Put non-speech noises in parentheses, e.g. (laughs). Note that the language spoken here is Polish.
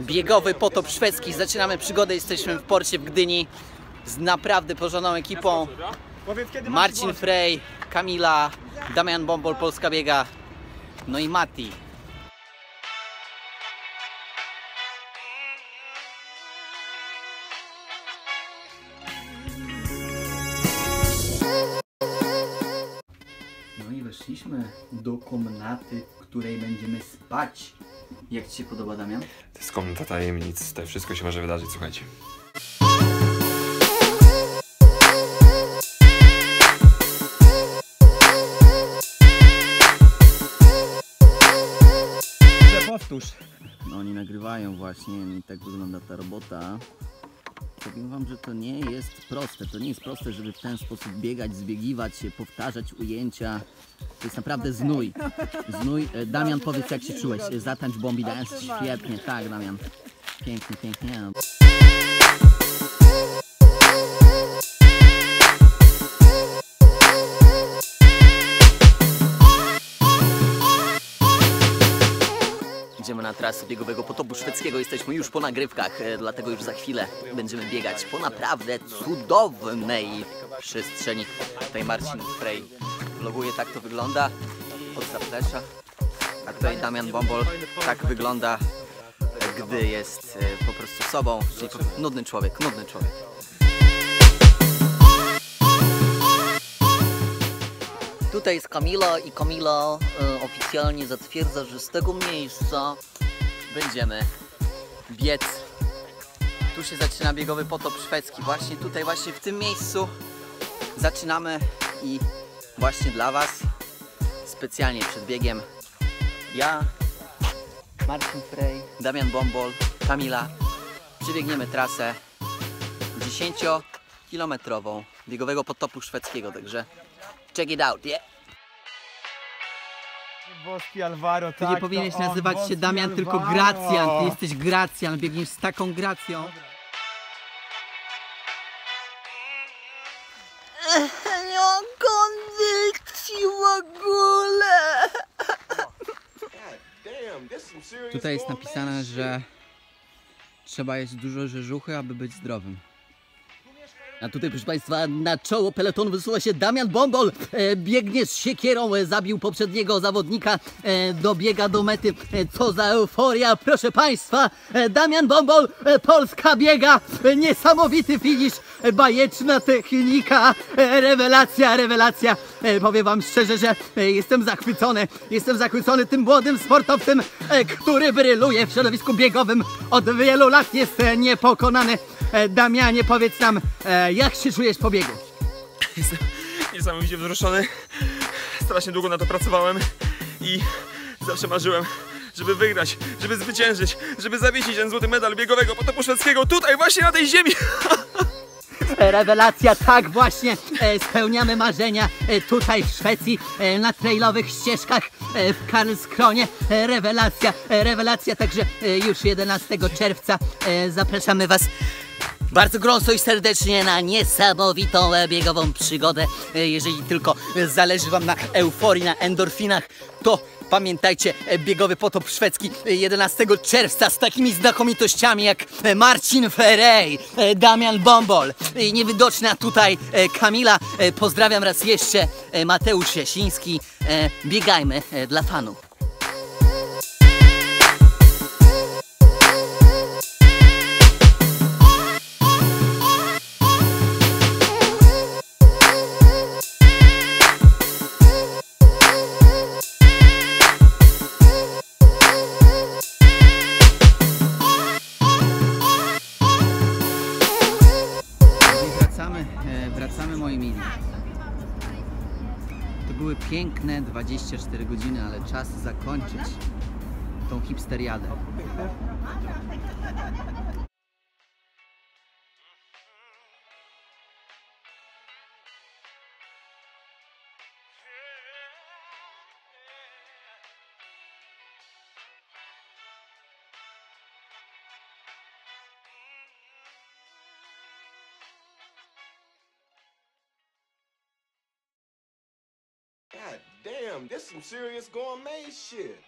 biegowy potop szwedzki. Zaczynamy przygodę, jesteśmy w porcie w Gdyni z naprawdę porządną ekipą. Marcin Frey, Kamila, Damian Bombol, Polska Biega, no i Mati. Weszliśmy do komnaty, w której będziemy spać. Jak Ci się podoba, Damian? To jest komnata tajemnic, tutaj wszystko się może wydarzyć, słuchajcie. Powtórz. No oni nagrywają właśnie i tak wygląda ta robota. Powiem wam, że to nie jest proste. To nie jest proste, żeby w ten sposób biegać, zbiegiwać się, powtarzać ujęcia. To jest naprawdę znój. (laughs) Znój. E, Damian, powiedz jak się czułeś. Zatańcz Bombi Dance. Świetnie, tak Damian. Pięknie, pięknie. Na trasę biegowego potopu szwedzkiego. Jesteśmy już po nagrywkach, e, dlatego już za chwilę będziemy biegać po naprawdę cudownej przestrzeni. Tutaj Marcin Frey vloguje, tak to wygląda od zaplecza. A tutaj Damian Bombol tak wygląda, gdy jest e, po prostu sobą, czyli nudny człowiek, nudny człowiek. Tutaj jest Kamila i Kamila e, oficjalnie zatwierdza, że z tego miejsca będziemy biec. Tu się zaczyna biegowy potop szwedzki. Właśnie tutaj, właśnie w tym miejscu zaczynamy i właśnie dla Was specjalnie przed biegiem ja, Marcin Frey, Damian Bombol, Kamila przebiegniemy trasę 10-kilometrową biegowego potopu szwedzkiego, także check it out, yeah? Boski Alvaro, Ty tak. nie to powinieneś on, nazywać się Boski Damian, tylko Alvaro. Gracjan. Ty jesteś Gracjan, biegniesz z taką gracją. Nie mam kondycji w ogóle. Tutaj jest napisane, że trzeba jeść dużo rzeżuchy, aby być zdrowym. A tutaj, proszę Państwa, na czoło peletonu wysuwa się Damian Bombol. E, biegnie z siekierą, e, zabił poprzedniego zawodnika, e, dobiega do mety. E, co za euforia, proszę Państwa. E, Damian Bombol, e, Polska biega. Niesamowity finisz, bajeczna technika, rewelacja, rewelacja. Powiem Wam szczerze, że jestem zachwycony. Jestem zachwycony tym młodym sportowcem, który bryluje w środowisku biegowym. Od wielu lat jest niepokonany. Damianie, powiedz nam, e, jak się czujesz po biegu? Jestem (laughs) niesamowicie wzruszony. Strasznie długo na to pracowałem i zawsze marzyłem, żeby wygrać, żeby zwyciężyć, żeby zawiesić ten złoty medal biegowego potopu szwedzkiego tutaj, właśnie na tej ziemi. (laughs) Rewelacja, tak właśnie e, spełniamy marzenia e, tutaj w Szwecji, e, na trailowych ścieżkach w Karlskronie. Rewelacja, rewelacja, także już 11 czerwca zapraszamy Was bardzo gorąco i serdecznie na niesamowitą e, biegową przygodę. E, Jeżeli tylko e, zależy Wam na euforii, na endorfinach, to pamiętajcie, e, biegowy potop szwedzki e, 11 czerwca z takimi znakomitościami jak e, Marcin Ferrej, e, Damian Bombol i niewidoczna tutaj e, Kamila. E, Pozdrawiam raz jeszcze e, Mateusz Jasiński. E, Biegajmy e, dla fanów. E, wracamy moi mili. To były piękne 24 godziny, ale czas zakończyć tą hipsteriadę. Damn, this some serious gourmet shit.